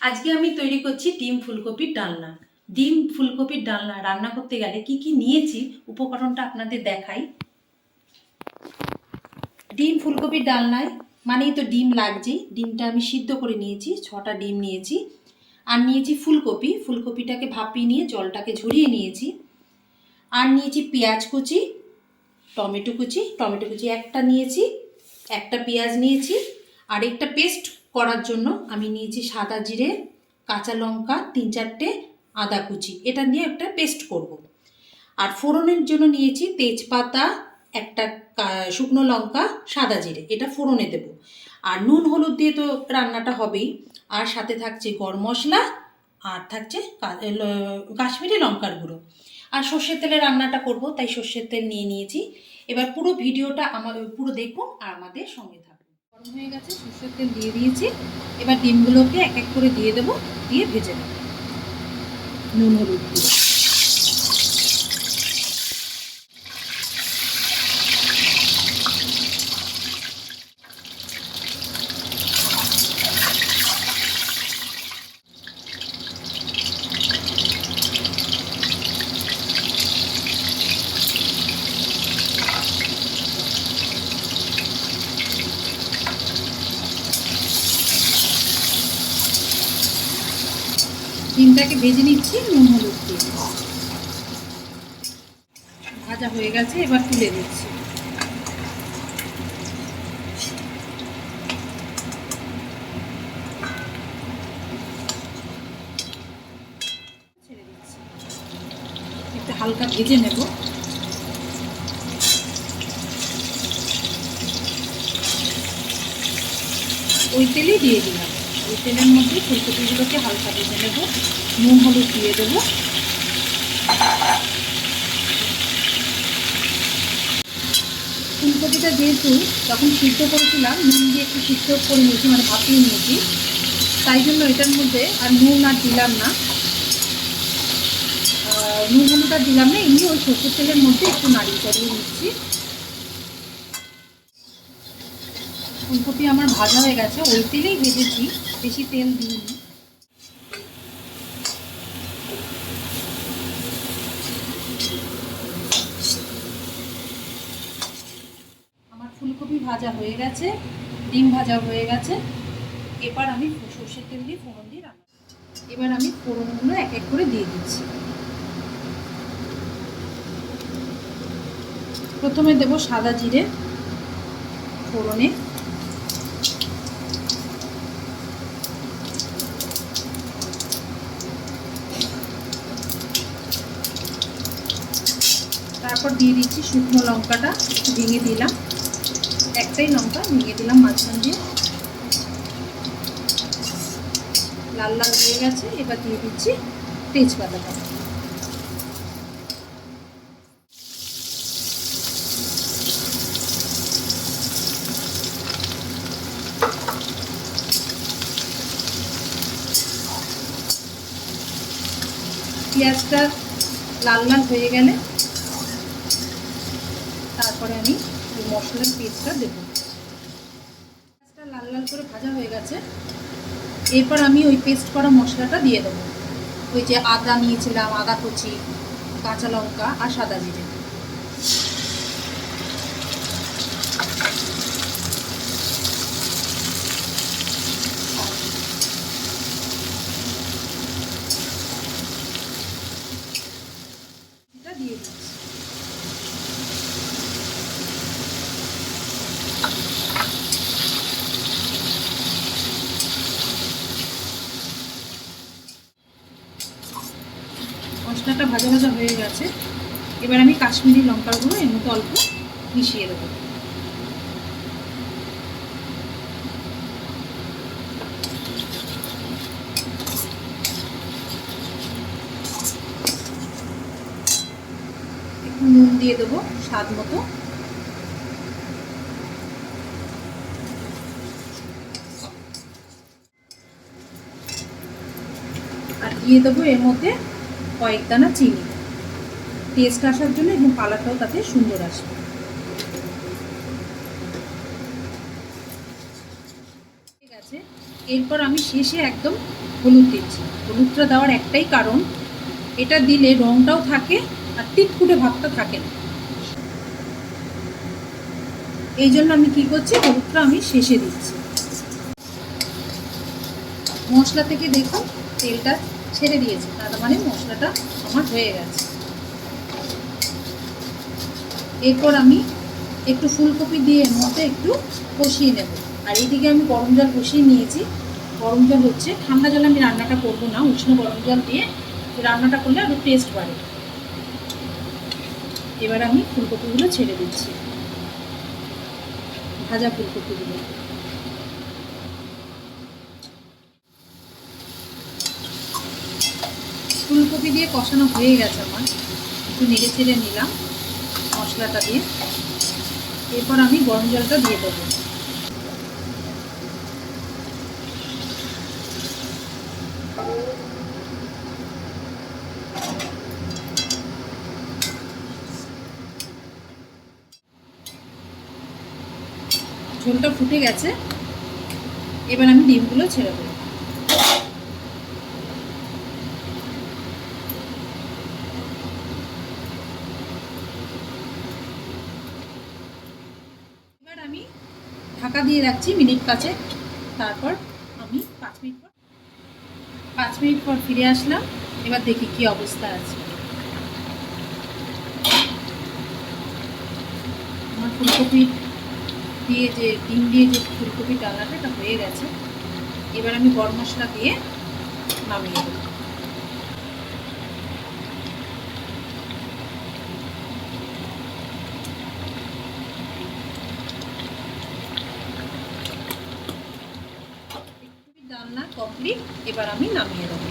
আজকে আমি তৈরি করছি ডিম ফুলকপির ডালনা। ডিম ফুলকপির ডালনা রান্না করতে গেলে কি কি নিয়েছি, উপকরণটা আপনাদের দেখাই। ডিম ফুলকপির ডালনায় মানেই তো ডিম লাগছেই ডিমটা আমি সিদ্ধ করে নিয়েছি, ছটা ডিম নিয়েছি। আর নিয়েছি ফুলকপি, ফুলকপিটাকে ভাপিয়ে নিয়ে জলটাকে ঝরিয়ে নিয়েছি। আর নিয়েছি পেঁয়াজ কুচি, টমেটো কুচি টমেটো কুচি একটা নিয়েছি, একটা পেঁয়াজ নিয়েছি। আর একটা পেস্ট করার জন্য আমি নিয়েছি সাদা জিরে, কাঁচা লঙ্কা, তিন চারটে আদা কুচি। এটা নিয়ে একটা পেস্ট করব। আর ফোড়নের জন্য নিয়েছি তেজপাতা, একটা শুকনো লঙ্কা, সাদা জিরে। এটা ফোড়নে দেব। আর নুন হলুদ দিয়ে তো রান্নাটা হবেই। আর সাথে থাকছে গরম মশলা, আর থাকছে কাশ্মীরি লঙ্কার গুঁড়ো। আর সর্ষের তেলে রান্নাটা করব, তাই সর্ষের তেল নিয়ে নিয়েছি। এবার পুরো ভিডিওটা আমার, পুরো দেখুন আর আমাদের সঙ্গে গরম হয়ে গেছে, সরষের তেল দিয়ে দিয়েছি। এবার ডিমগুলোকে এক এক করে দিয়ে দেবো, দিয়ে ভেজে নেব। নুন, হলুদ দিয়ে। ডিমটাকে ভেজে নিচ্ছি, নুন, হলুদ দিয়ে ভাজা হয়ে গেছে, এবার তুলে দিচ্ছি। একটু হালকা ভেজে নেব। ওই তেলেই দিয়ে দিলাম। ওই তেলের মধ্যে ফুলকপিগুলোকে হালকা ভেজে নেব। নুন, হলুদ দিয়ে দেবো। ফুলকপিটা যেহেতু যখন সিদ্ধ করেছিলাম, নুন দিয়ে একটু সিদ্ধ করে নিয়েছি মানে ভাপিয়ে নিয়েছি, তাই জন্য এটার মধ্যে আর নুন আর দিলাম না। নুন, হলুদ আর দিলাম না, এমনি ওই সর্ষের তেলের মধ্যে একটু নাড়িয়ে চাড়িয়ে নিচ্ছি। ফুলকপি আমার ভাজা হয়ে গেছে, ওই তেলেই ভেজেছি, বেশি তেল দিইনি। আমার ফুলকপি ভাজা হয়ে গেছে, ডিম ভাজা হয়ে গেছে। এবার আমি সর্ষের তেল দিয়ে ফোড়ন দিয়ে রান্না। এবার আমি ফোড়নগুলো এক এক করে দিয়ে দিচ্ছি। প্রথমে দেব সাদা জিরে ফোড়নে। তারপর দিয়ে দিচ্ছি শুকনো লঙ্কাটা ভেঙে দিলাম। একটাই লঙ্কা, ভেঙে দিলাম মাঝখান দিয়ে। লাল লাল হয়ে গেছে, এবার দিয়ে দিচ্ছি তেজপাতাটা। পেঁয়াজটা লাল লাল হয়ে গেলে তারপরে আমি ওই মশলার পেস্টটা দেবো। পেঁয়াজটা লাল লাল করে ভাজা হয়ে গেছে। এরপর আমি ওই পেস্ট করা মশলাটা দিয়ে দেবো। ওই যে আদা নিয়েছিলাম, আদা কুচি, কাঁচা লঙ্কা আর সাদা জিরে। দিয়ে দিচ্ছি। মশলাটা ভাজা ভাজা হয়ে গেছে। এবার আমি কাশ্মীরি লঙ্কার গুঁড়ো এর মধ্যে অল্প মিশিয়ে দেবো। একটু নুন দিয়ে দেবো স্বাদ মতো। আর দিয়ে দেবো এর মধ্যে কয়েক দানা চিনি। টেস্ট আসার জন্য এবং কালারটাও তাতে সুন্দর আসবে। ঠিক আছে, এরপর আমি শেষে একদম হলুদ দিচ্ছি। হলুদটা দেওয়ার একটাই কারণ, এটা দিলে রঙটাও থাকে আর টিটকুটে ভাবটা থাকে না। এই জন্য আমি কি করছি, হলুদটা আমি শেষে দিচ্ছি। মশলা থেকে দেখুন, তেলটা ছেড়ে দিয়েছে। তার মানে মশলাটা আমার হয়ে গেছে। এরপর আমি একটু ফুলকপি দিয়ে এর মধ্যে একটু কষিয়ে নেব। আর এইদিকে আমি গরম জল কষিয়ে নিয়েছি। গরম জল হচ্ছে, ঠান্ডা জলে আমি রান্নাটা করব না। উষ্ণ গরম জল দিয়ে রান্নাটা করলে আরও টেস্ট বাড়ে। এবার আমি ফুলকপিগুলো ছেড়ে দিচ্ছি। ভাজা ফুলকপিগুলো। ফুলকপি দিয়ে কষানো হয়ে গেছে আমার। একটু নেড়ে ছেড়ে নিলাম মশলাটা দিয়ে। এরপর আমি গরম জলটা দিয়ে দেবো। ঝোলটা ফুটে গেছে। এবার আমি ডিমগুলো ছেড়ে দেবো এবার আমি ঢাকা দিয়ে রাখছি, মিনিট পাঁচে তারপর আমি পাঁচ মিনিট পর পাঁচ মিনিট পর ফিরে আসলাম। এবার দেখি কি অবস্থা আছে। আমার ফুলকপি দিয়ে যে, ডিম দিয়ে যে ফুলকপি ডালাটা, এটা হয়ে গেছে। এবার আমি গরম মশলা দিয়ে নামিয়ে দেবো ডালনা কমপ্লিট এবার আমি নামিয়ে দেবো